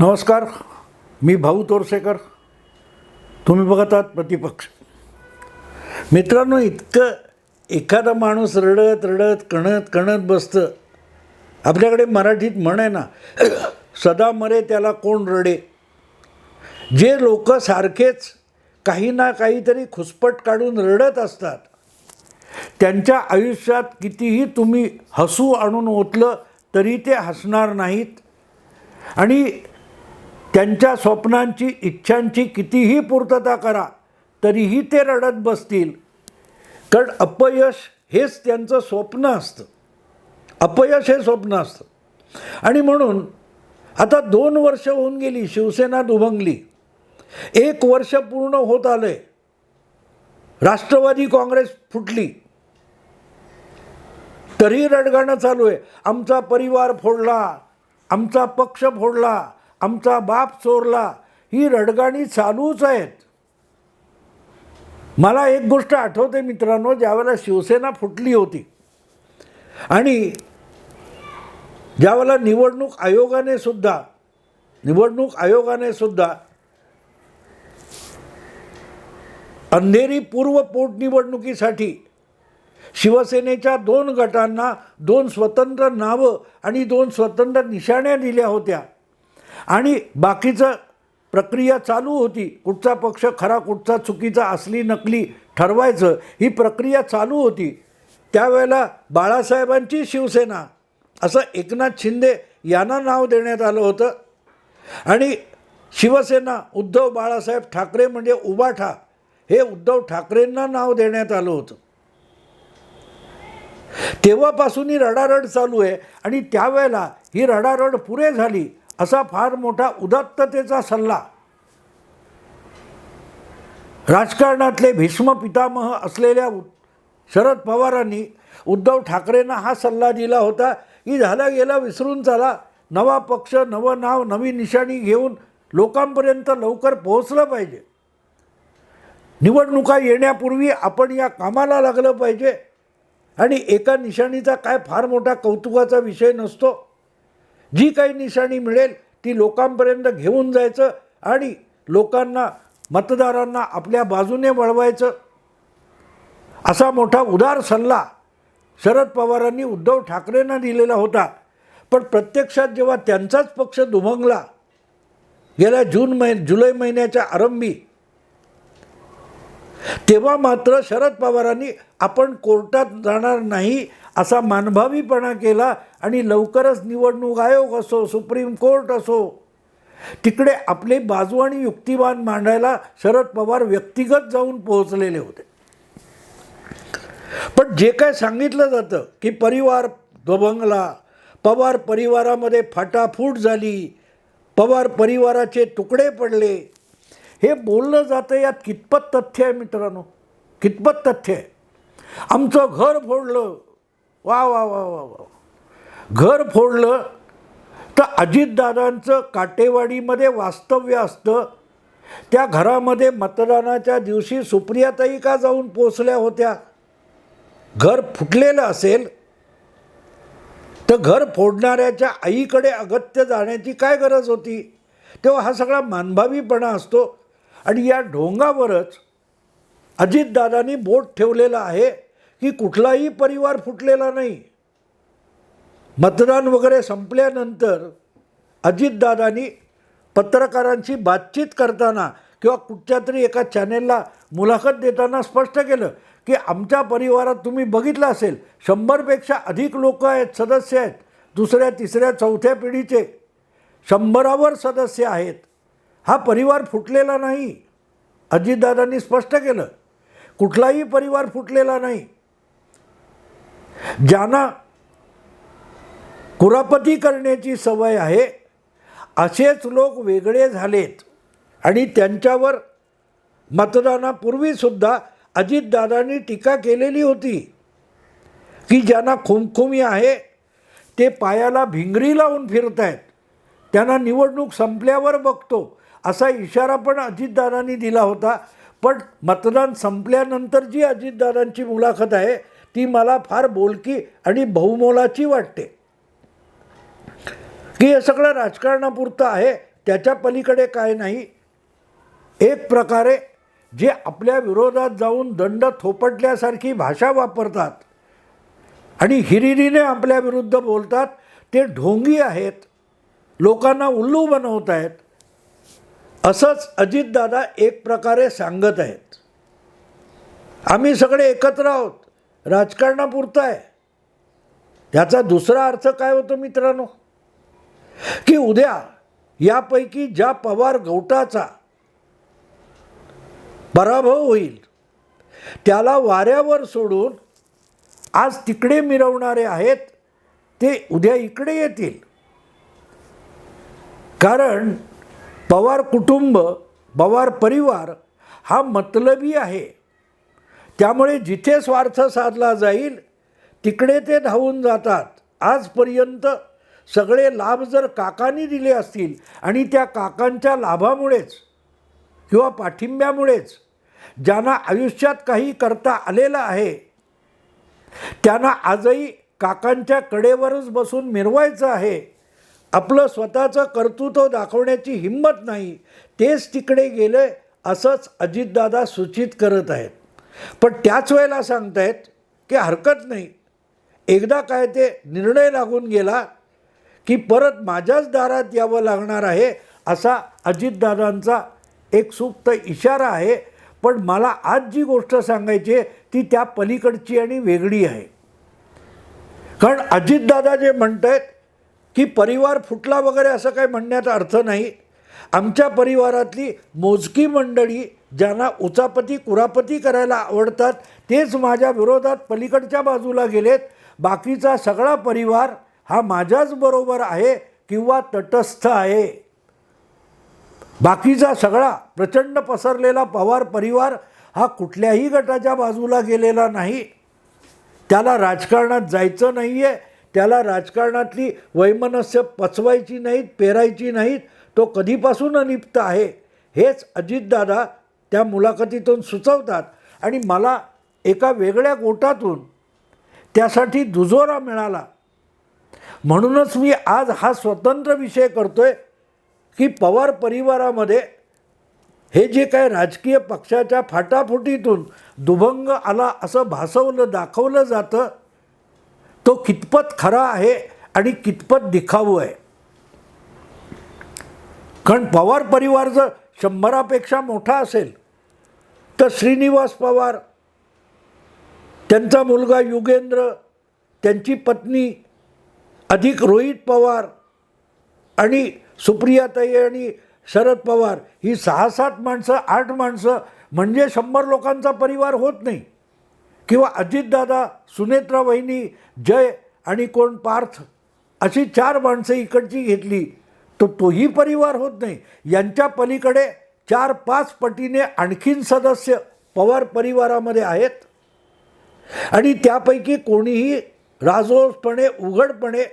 नमस्कार मी भाऊ तोरसेकर. तुम्ही बघत आहात प्रतिपक्ष. मित्रांनो इतकं एखादा माणूस रडत रडत कणत कणत बसतं. आपल्याकडे मराठीत म्हण आहे ना सदा मरे त्याला कोण रडे? जे लोक सारखेच काही ना काहीतरी खुसपट काढून रडत असतात त्यांच्या आयुष्यात कितीही तुम्ही हसू आणून ओतलं तरी ते हसणार नाहीत. आणि त्यांच्या स्वप्नांची इच्छांची कितीही पूर्तता करा तरीही ते रडत बसतील. कारण अपयश हेच त्यांचं स्वप्न असतं. अपयश हे स्वप्न असतं. आणि म्हणून आता दोन वर्ष होऊन गेली शिवसेना दुभंगली. एक वर्ष पूर्ण होत आलंय. राष्ट्रवादी काँग्रेस फुटली. तरी रडगाणं चालू आहे. आमचा परिवार फोडला आमचा पक्ष फोडला आमचा बाप चोरला. ही रडगाणी चालूच आहेत. मला एक गोष्ट आठवते मित्रांनो ज्यावेळेला शिवसेना फुटली होती. आणि ज्यावेळेला निवडणूक आयोगाने सुद्धा निवडणूक आयोगाने सुद्धा अंधेरी पूर्व पोटनिवडणुकीसाठी शिवसेनेच्या दोन गटांना दोन स्वतंत्र नावं आणि दोन स्वतंत्र निशाण्या दिल्या होत्या. आणि बाकीचं प्रक्रिया चालू होती. कुठचा पक्ष खरा कुठचा चुकीचा असली नकली ठरवायचं ही प्रक्रिया चालू होती. त्यावेळेला बाळासाहेबांची शिवसेना असं एकनाथ शिंदे यांना नाव देण्यात आलं होतं. आणि शिवसेना उद्धव बाळासाहेब ठाकरे म्हणजे उबाठा हे उद्धव ठाकरेंना नाव देण्यात आलं होतं. तेव्हापासून ही रडारड चालू आहे आणि त्यावेळेला ही रडारड पुरे झाली. असा फार मोठा उदात्ततेचा सल्ला. राजकारणातले भीष्म पितामह असलेल्या उ- शरद पवारांनी उद्धव ठाकरेंना हा सल्ला दिला होता की झाला गेला विसरून चाला. नवा पक्ष नवं नाव नवी निशाणी घेऊन लोकांपर्यंत लवकर पोहोचलं पाहिजे. निवडणुका येण्यापूर्वी आपण या कामाला लागलं पाहिजे. आणि एका निशाणीचा काय फार मोठा कौतुकाचा विषय नसतो. जी काही निशाणी मिळेल ती लोकांपर्यंत घेऊन जायचं आणि लोकांना मतदारांना आपल्या बाजूने वळवायचं. असा मोठा उदार सल्ला शरद पवारांनी उद्धव ठाकरेंना दिलेला होता. पण प्रत्यक्षात जेव्हा त्यांचाच पक्ष दुभंगला गेल्या जून मै जुलै महिन्याच्या आरंभी तेव्हा मात्र शरद पवारांनी आपण कोर्टात जाणार नाही असा मानभावीपणा केला आणि लवकरच निवडणूक आयोग असो सुप्रीम कोर्ट असो तिकडे आपली बाजू आणि युक्तिवाद मांडायला शरद पवार व्यक्तिगत जाऊन पोहोचलेले होते. पण जे काय सांगितलं जातं की परिवार दबंगला पवार परिवारामध्ये फाटाफूट झाली पवार परिवाराचे तुकडे पडले हे बोललं जातं यात कितपत तथ्य आहे मित्रांनो? कितपत तथ्य आहे? आमचं घर फोडलं वा वा वा वा वा. घर फोडलं तर अजितदादांचं काटेवाडीमध्ये वास्तव्य असतं. त्या घरामध्ये मतदानाच्या दिवशी सुप्रियाताई का जाऊन पोचल्या होत्या? घर फुटलेलं असेल तर घर फोडणाऱ्याच्या आईकडे अगत्य जाण्याची काय गरज होती? तेव्हा हा सगळा मानभावीपणा असतो. आणि या ढोंगावरच अजितदादांनी बोट ठेवलेलं आहे. की कुठलाही परिवार फुटलेला नाही. मतदान वगैरे संपल्यानंतर अजितदादांनी पत्रकारांशी बातचीत करताना किंवा कुठच्या तरी एका चॅनेलला मुलाखत देताना स्पष्ट केलं की आमच्या परिवारात तुम्ही बघितलं असेल शंभरपेक्षा अधिक लोक आहेत सदस्य आहेत. दुसऱ्या तिसऱ्या चौथ्या पिढीचे शंभरावर सदस्य आहेत. हा परिवार फुटलेला नाही अजितदादांनी स्पष्ट केलं. कुठलाही परिवार फुटलेला नाही. ज्यांना कुरापती करण्याची सवय आहे असेच लोक वेगळे झालेत. आणि त्यांच्यावर मतदानापूर्वीसुद्धा अजितदादांनी टीका केलेली होती की ज्यांना खुमखुमी आहे ते पायाला भिंगरी लावून फिरत आहेत त्यांना निवडणूक संपल्यावर बघतो असा इशारा पण अजितदादांनी दिला होता. पण मतदान संपल्यानंतर जी अजितदादांची मुलाखत आहे ती मला फार बोलकी आणि बहुमोलाची वाटते. की हे सगळं राजकारणापुरतं आहे त्याच्या पलीकडे काय नाही. एक प्रकारे जे आपल्या विरोधात जाऊन दंड थोपटल्यासारखी भाषा वापरतात आणि हिरिरीने आपल्या विरुद्ध बोलतात ते ढोंगी आहेत. लोकांना उल्लू बनवत आहेत असंच अजितदादा एक प्रकारे सांगत आहेत. आम्ही सगळे एकत्र आहोत. राजकारणापुरतं आहे. याचा दुसरा अर्थ काय होतो मित्रांनो? की उद्या यापैकी ज्या पवार गवटाचा पराभव होईल त्याला वाऱ्यावर सोडून आज तिकडे मिरवणारे आहेत ते उद्या इकडे येतील. कारण पवार कुटुंब पवार परिवार हा मतलबी आहे. त्यामुळे जिथे स्वार्थ साधला जाईल तिकडे ते धावून जातात. आजपर्यंत सगळे लाभ जर काकांनी दिले असतील आणि त्या काकांच्या लाभामुळेच किंवा पाठिंब्यामुळेच ज्यांना आयुष्यात काही करता आलेलं आहे त्यांना आजही काकांच्या कडेवरच बसून मिरवायचं आहे. आपलं स्वतःचं कर्तृत्व दाखवण्याची हिंमत नाही. तेच तिकडे गेले असंच अजितदादा सूचित करत आहेत. पण त्याच वेळेला सांगतायत की हरकत नाही. एकदा काय ते निर्णय लागून गेला की परत माझ्याच दारात यावं लागणार आहे असा अजितदादांचा एक सुप्त इशारा आहे. पण मला आज जी गोष्ट सांगायची आहे ती त्या पलीकडची आणि वेगळी आहे. कारण अजितदादा जे म्हणत आहेत की परिवार फुटला वगैरे असं काही म्हणण्याचा अर्थ नाही. आमच्या परिवारातली मोजकी मंडळी ज्यांना उचापती कुरापती करायला आवडतात तेच माझ्या विरोधात पलीकडच्या बाजूला गेलेत. बाकीचा सगळा परिवार हा माझ्याच बरोबर आहे किंवा तटस्थ आहे. बाकीचा सगळा प्रचंड पसरलेला पवार परिवार हा कुठल्याही गटाच्या बाजूला गेलेला नाही. त्याला राजकारणात जायचं नाही आहे त्याला राजकारणातली वैमनस्य पचवायची नाहीत पेरायची नाहीत. तो कधीपासून अलिप्त आहे हेच अजितदादा त्या मुलाखतीतून सुचवतात. आणि मला एका वेगळ्या गोटातून त्यासाठी दुजोरा मिळाला. म्हणूनच मी आज हा स्वतंत्र विषय करतो आहे की पवार परिवारामध्ये हे जे काय राजकीय पक्षाच्या फाटाफुटीतून दुभंग आला असं भासवलं दाखवलं जातं तो कितपत खरा आहे आणि कितपत दिखावू आहे. कारण पवार परिवार जर शंभरापेक्षा मोठा असेल तर श्रीनिवास पवार त्यांचा मुलगा युगेंद्र त्यांची पत्नी अधिक रोहित पवार आणि सुप्रियाताई आणि शरद पवार ही सहा सात माणसं आठ माणसं म्हणजे शंभर लोकांचा परिवार होत नाही. किंवा अजितदादा सुनेत्रा वहिनी जय आणि कोण पार्थ अशी चार माणसं इकडची घेतली तर तोही परिवार होत नाही. यांच्या पलीकडे चार पाच पटीने आणखीन सदस्य पवार परिवारामध्ये आहेत. आणि त्यापैकी कोणीही राजोसपणे उघडपणे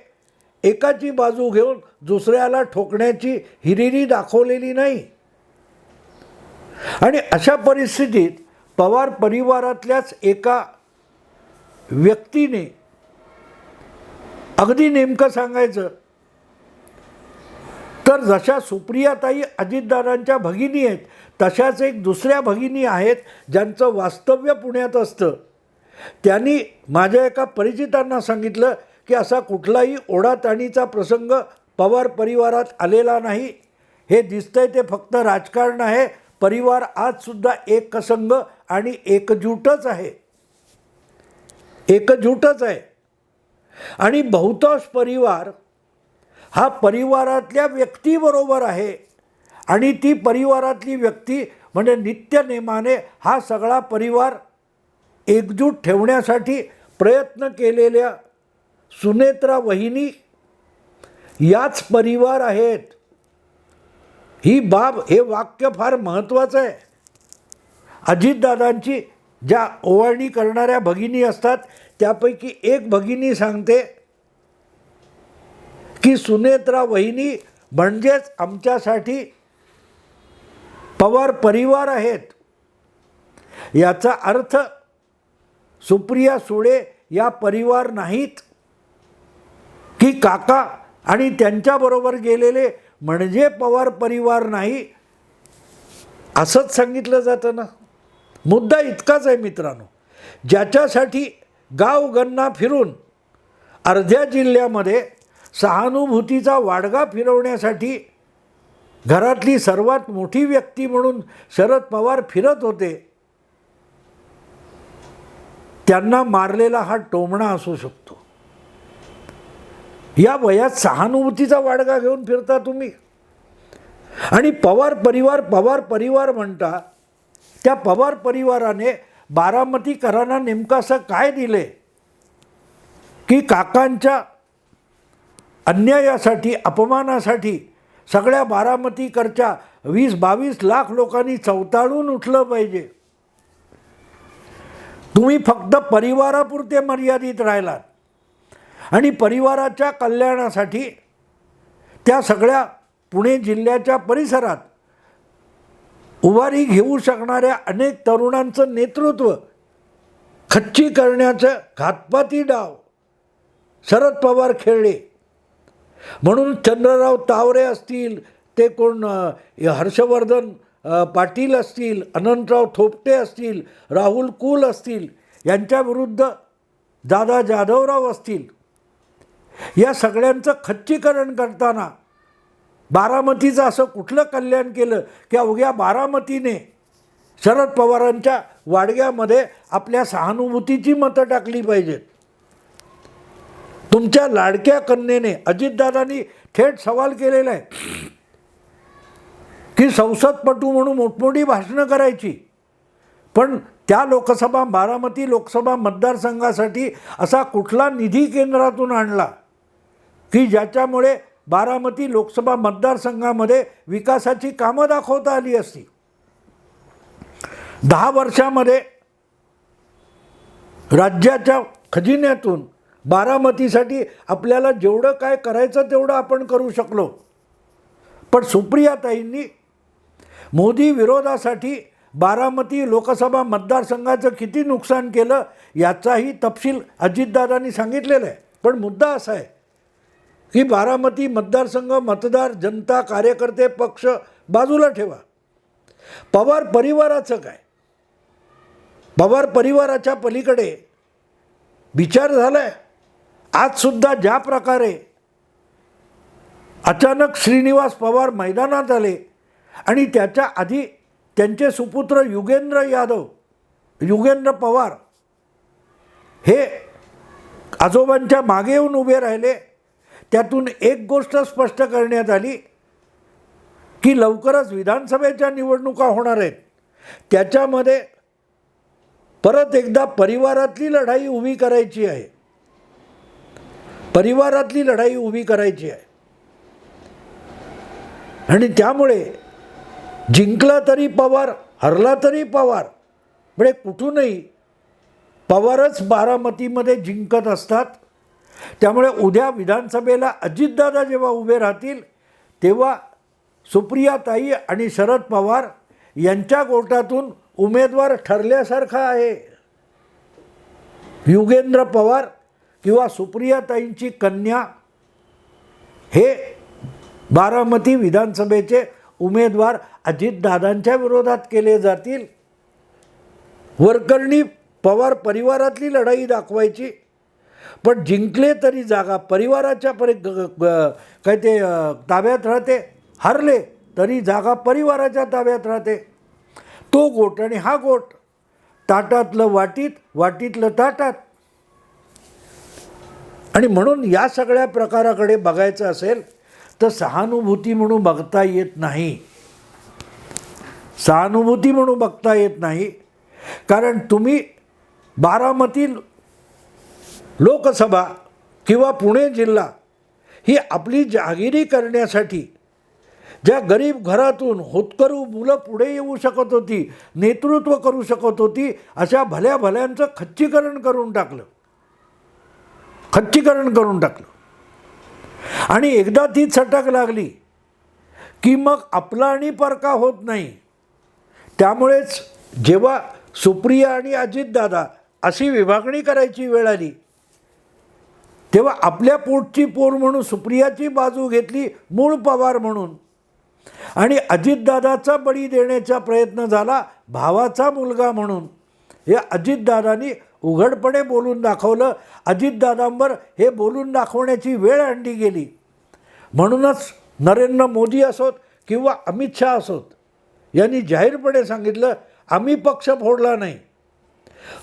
एकाची बाजू घेऊन दुसऱ्याला ठोकण्याची हिरिरी दाखवलेली नाही. आणि अशा परिस्थितीत पवार परिवारातल्याच एका व्यक्तीने अगदी नेमकं सांगायचं तर जशा सुप्रियाताई अजितदारांच्या भगिनी आहेत तशाच एक दुसऱ्या भगिनी आहेत ज्यांचं वास्तव्य पुण्यात असतं. त्यांनी माझ्या एका परिचितांना सांगितलं की असा कुठलाही ओढाताणीचा प्रसंग पवार परिवारात आलेला नाही. हे दिसतंय ते फक्त राजकारण आहे. परिवार आजसुद्धा एकसंग आणि एकजूटच आहे. एकजूटच आहे. आणि बहुतांश परिवार हा परिवारातल्या व्यक्तीबरोबर आहे. आणि ती परिवारातली व्यक्ती म्हणजे नित्यनेमाने हा सगळा परिवार एकजूट ठेवण्यासाठी प्रयत्न केलेल्या सुनेत्रा वहिनी याच परिवार आहेत. ही बाब हे वाक्य फार महत्त्वाचं आहे. अजितदादांची ज्या ओवाळणी करणाऱ्या भगिनी असतात त्यापैकी एक भगिनी सांगते की सुनेत्रा वहिनी म्हणजेच आमच्यासाठी पवार परिवार आहेत. याचा अर्थ सुप्रिया सुळे या परिवार नाहीत. की काका आणि त्यांच्याबरोबर गेलेले म्हणजे पवार परिवार नाही. असंच सांगितलं जातं ना. मुद्दा इतकाच आहे मित्रांनो. ज्याच्यासाठी गावगन्ना फिरून अर्ध्या जिल्ह्यामध्ये सहानुभूतीचा वाडगा फिरवण्यासाठी घरातली सर्वात मोठी व्यक्ती म्हणून शरद पवार फिरत होते. त्यांना मारलेला हा टोमणा असू शकतो. या वयात सहानुभूतीचा वाडगा घेऊन फिरता तुम्ही. आणि पवार परिवार पवार परिवार म्हणता त्या पवार परिवाराने बारामतीकरांना नेमकं असं काय दिले? की काकांच्या अन्यायासाठी अपमानासाठी सगळ्या बारामतीकरच्या वीस बावीस लाख लोकांनी चवताळून उठलं पाहिजे. तुम्ही फक्त परिवारापुरते मर्यादित राहिलात. आणि परिवाराच्या कल्याणासाठी त्या सगळ्या पुणे जिल्ह्याच्या परिसरात उभारी घेऊ शकणाऱ्या अनेक तरुणांचं नेतृत्व खच्ची करण्याचं घातपाती डाव. शरद पवार खेळले. म्हणून चंद्रराव तावरे असतील ते कोण हर्षवर्धन पाटील असतील अनंतराव थोपटे असतील राहुल कुल असतील यांच्याविरुद्ध दादा जाधवराव असतील या सगळ्यांचं खच्चीकरण करताना बारामतीचं असं कुठलं कल्याण केलं की अवघ्या बारामतीने शरद पवारांच्या वाडग्यामध्ये आपल्या सहानुभूतीची मतं टाकली पाहिजेत. तुमच्या लाडक्या कन्येने अजितदादांनी थेट सवाल केलेला आहे. की संसदपटू म्हणून मोठमोठी भाषणं करायची. पण त्या लोकसभा बारामती लोकसभा मतदारसंघासाठी असा कुठला निधी केंद्रातून आणला? की ज्याच्यामुळे बारामती लोकसभा मतदारसंघामध्ये विकासाची कामं दाखवता आली असती? दहा वर्षामध्ये राज्याच्या खजिन्यातून बारामतीसाठी आपल्याला जेवढं काय करायचं तेवढं आपण करू शकलो. पण सुप्रियाताईंनी मोदी विरोधासाठी बारामती लोकसभा मतदारसंघाचं किती नुकसान केलं याचाही तपशील अजितदादांनी सांगितलेला आहे. पण मुद्दा असा आहे की बारामती मतदारसंघ मतदार जनता कार्यकर्ते पक्ष बाजूला ठेवा. पवार परिवाराचं काय? पवार परिवाराच्या पलीकडे विचार झाला आहे आजसुद्धा ज्या प्रकारे अचानक श्रीनिवास पवार मैदानात आले आणि त्याच्या आधी त्यांचे सुपुत्र युगेंद्र यादव युगेंद्र पवार हे आजोबांच्या मागे येऊन उभे राहिले. त्यातून एक गोष्ट स्पष्ट करण्यात आली की लवकरच विधानसभेच्या निवडणुका होणार आहेत. त्याच्यामध्ये परत एकदा परिवारातली लढाई उभी करायची आहे. परिवारातली लढाई उभी करायची आहे. आणि त्यामुळे जिंकला तरी पवार हरला तरी पवार म्हणजे कुठूनही पवारच बारामतीमध्ये जिंकत असतात. त्यामुळे उद्या विधानसभेला अजितदादा जेव्हा उभे राहतील तेव्हा सुप्रियाताई आणि शरद पवार यांच्या गोटातून उमेदवार ठरल्यासारखा आहे. युगेंद्र पवार किंवा सुप्रियाताईंची कन्या हे बारामती विधानसभेचे उमेदवार अजितदादांच्या विरोधात केले जातील. वरकरणी पवार परिवारातली लढाई दाखवायची. पण जिंकले तरी जागा परिवाराच्या परि ग- काय ते ताब्यात राहते. हरले तरी जागा परिवाराच्या ताब्यात राहते. तो गोट आणि हा गोट. ताटातलं वाटीत वाटीतलं ताटात. आणि म्हणून या सगळ्या प्रकाराकडे बघायचं असेल तर सहानुभूती म्हणून बघता येत नाही. सहानुभूती म्हणून बघता येत नाही. कारण तुम्ही बारामती लोकसभा किंवा पुणे जिल्हा ही आपली जहागिरी करण्यासाठी ज्या गरीब घरातून होतकरू मुलं पुढे येऊ शकत होती नेतृत्व करू शकत होती अशा भल्या भल्यांचं खच्चीकरण करून टाकलं. खच्चीकरण करून टाकलं. आणि एकदा ती चटक लागली की मग आपला आणि परका होत नाही. त्यामुळेच जेव्हा सुप्रिया आणि अजितदादा अशी विभागणी करायची वेळ आली तेव्हा आपल्या पोटची पोर म्हणून सुप्रियाची बाजू घेतली मूळ पवार म्हणून. आणि अजितदादाचा बळी देण्याचा प्रयत्न झाला भावाचा मुलगा म्हणून. हे अजितदादांनी उघडपणे बोलून दाखवलं. अजितदादांवर हे बोलून दाखवण्याची वेळ आणली गेली. म्हणूनच नरेंद्र मोदी असोत किंवा अमित शहा असोत यांनी जाहीरपणे सांगितलं आम्ही पक्ष फोडला नाही.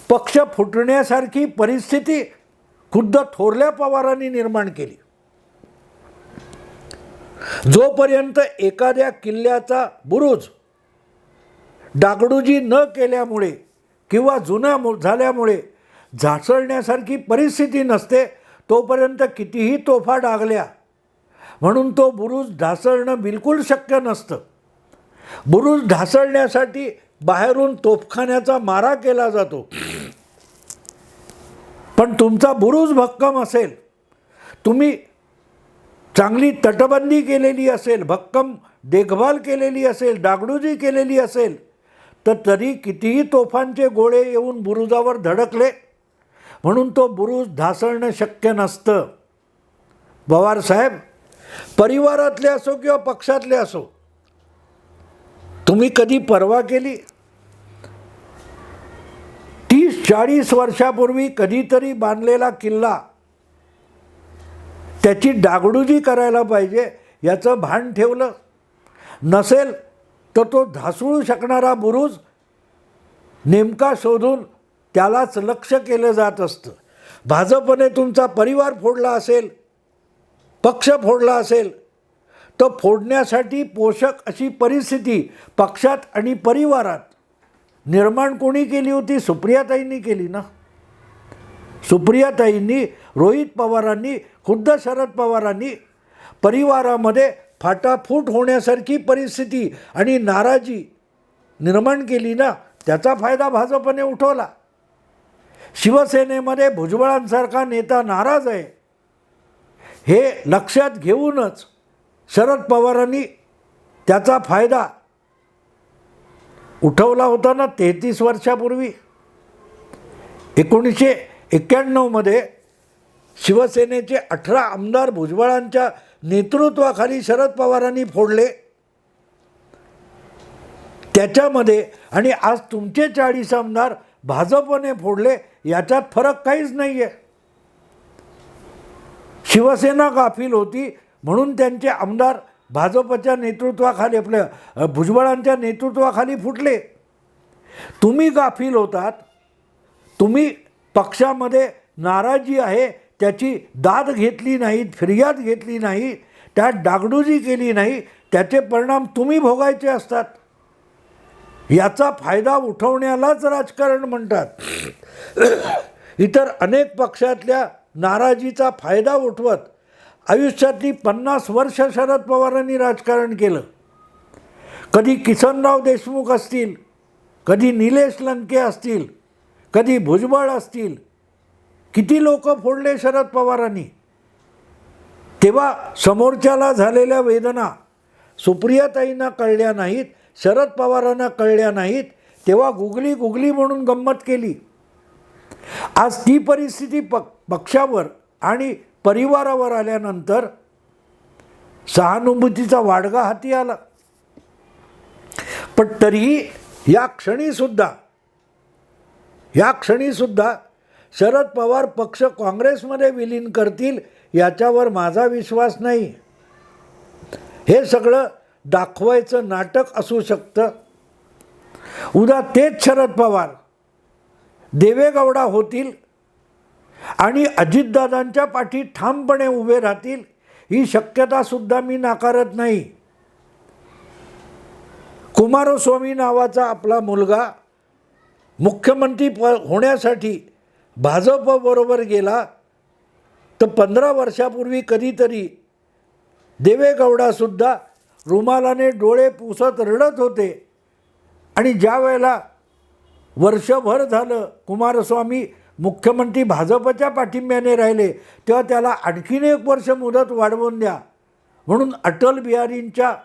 पक्ष फुटण्यासारखी परिस्थिती खुद्द थोरल्या पवारांनी निर्माण केली. जोपर्यंत एखाद्या किल्ल्याचा बुरुज डागडुजी न केल्यामुळे किंवा जुना मु- झाल्यामुळे झासळण्यासारखी परिस्थिती नसते तोपर्यंत कितीही तोफा डागल्या म्हणून तो बुरुज ढासळणं बिलकुल शक्य नसतं. बुरुज ढासळण्यासाठी बाहेरून तोफखान्याचा मारा केला जातो. पण तुमचा बुरुज भक्कम असेल तुम्ही चांगली तटबंदी केलेली असेल भक्कम देखभाल केलेली असेल डागडुजी केलेली असेल तर तरी कितीही तोफांचे गोळे येऊन बुरुजावर धडकले म्हणून तो बुरुज ढासळणं शक्य नसतं. पवारसाहेब परिवारातले असो किंवा पक्षातले असो तुम्ही कधी परवा केली? तीस चाळीस वर्षापूर्वी कधीतरी बांधलेला किल्ला त्याची डागडुजी करायला पाहिजे याचं भान ठेवलं. नसेल तर तो ढासळू शकणारा बुरुज नेमका शोधून त्यालाच लक्ष केलं जात असतं. भाजपने तुमचा परिवार फोडला असेल पक्ष फोडला असेल तर फोडण्यासाठी पोषक अशी परिस्थिती पक्षात आणि परिवारात निर्माण कोणी केली होती? सुप्रियाताईंनी केली ना? सुप्रियाताईंनी रोहित पवारांनी खुद्द शरद पवारांनी परिवारामध्ये फाटाफूट होण्यासारखी परिस्थिती आणि नाराजी निर्माण केली ना त्याचा फायदा भाजपने उठवला. शिवसेनेमध्ये भुजबळांसारखा नेता नाराज आहे. हे लक्षात घेऊनच शरद पवारांनी त्याचा फायदा उठवला होता ना तेहतीस वर्षापूर्वी. एकोणीसशे एक्क्याण्णवमध्ये शिवसेनेचे अठरा आमदार भुजबळांच्या नेतृत्वाखाली शरद पवारांनी फोडले. त्याच्यामध्ये आणि आज तुमचे चाळीस आमदार भाजपने फोडले याच्यात फरक काहीच नाही आहे शिवसेना गाफील होती म्हणून त्यांचे आमदार भाजपच्या नेतृत्वाखाली आपल्या भुजबळांच्या नेतृत्वाखाली फुटले. तुम्ही गाफील होतात तुम्ही पक्षामध्ये नाराजी आहे त्याची दाद घेतली नाही फिर्याद घेतली नाही त्यात डागडुजी केली नाही त्याचे परिणाम तुम्ही भोगायचे असतात. याचा फायदा उठवण्यालाच राजकारण म्हणतात. इतर अनेक पक्षातल्या नाराजीचा फायदा उठवत आयुष्यातली पन्नास वर्ष शरद पवारांनी राजकारण केलं. कधी किसनराव देशमुख असतील कधी निलेश लंके असतील कधी भुजबळ असतील किती लोक फोडले शरद पवारांनी? तेव्हा समोरच्याला झालेल्या वेदना सुप्रियाताईंना कळल्या नाहीत शरद पवारांना कळल्या नाहीत तेव्हा गुगली गुगली म्हणून गंमत केली. आज ती परिस्थिती पक पक्षावर आणि परिवारावर आल्यानंतर सहानुभूतीचा वाडगा हाती आला. पण तरीही या क्षणीसुद्धा या क्षणीसुद्धा शरद पवार पक्ष काँग्रेसमध्ये विलीन करतील याच्यावर माझा विश्वास नाही. हे सगळं दाखवायचं नाटक असू शकतं. उद्या तेच शरद पवार देवेगौडा होतील आणि अजितदादांच्या पाठी ठामपणे उभे राहतील ही शक्यतासुद्धा मी नाकारत नाही. कुमारस्वामी नावाचा आपला मुलगा मुख्यमंत्री प होण्यासाठी भाजपबरोबर गेला तर पंधरा वर्षापूर्वी कधीतरी देवेगौडासुद्धा रुमालाने डोळे पुसत रडत होते. आणि ज्या वेळेला वर्षभर झालं कुमारस्वामी मुख्यमंत्री भाजपच्या पाठिंब्याने राहिले तेव्हा त्याला आणखीन एक वर्ष मुदत वाढवून द्या. म्हणून अटल बिहारींच्या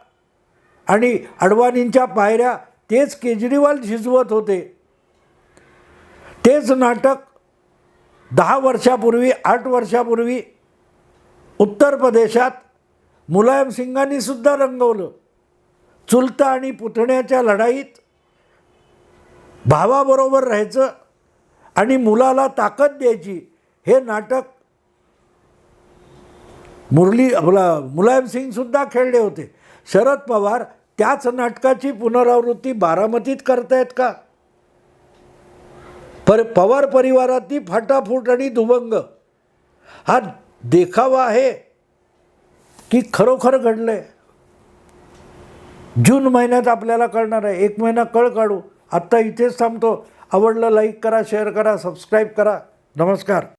आणि अडवाणींच्या पायऱ्या तेच केजरीवाल झिजवत होते. तेच नाटक दहा वर्षापूर्वी आठ वर्षापूर्वी उत्तर प्रदेशात मुलायमसिंगांनीसुद्धा सुद्धा रंगवलं. चुलता आणि पुतण्याच्या लढाईत भावाबरोबर राहायचं आणि मुलाला ताकद द्यायची हे नाटक मुरली आपला मुलायमसिंगसुद्धा खेळले होते. शरद पवार त्याच नाटकाची पुनरावृत्ती बारामतीत करतायत का? पर पवार परिवारातली फाटाफूट आणि दुभंग. हा देखावा आहे की खरोखर घडलं आहे जून महिन्यात आपल्याला कळणार आहे. एक महिना कळ काढू. आत्ता इथेच थांबतो. आवडलं लाईक करा शेअर करा सबस्क्राईब करा. नमस्कार.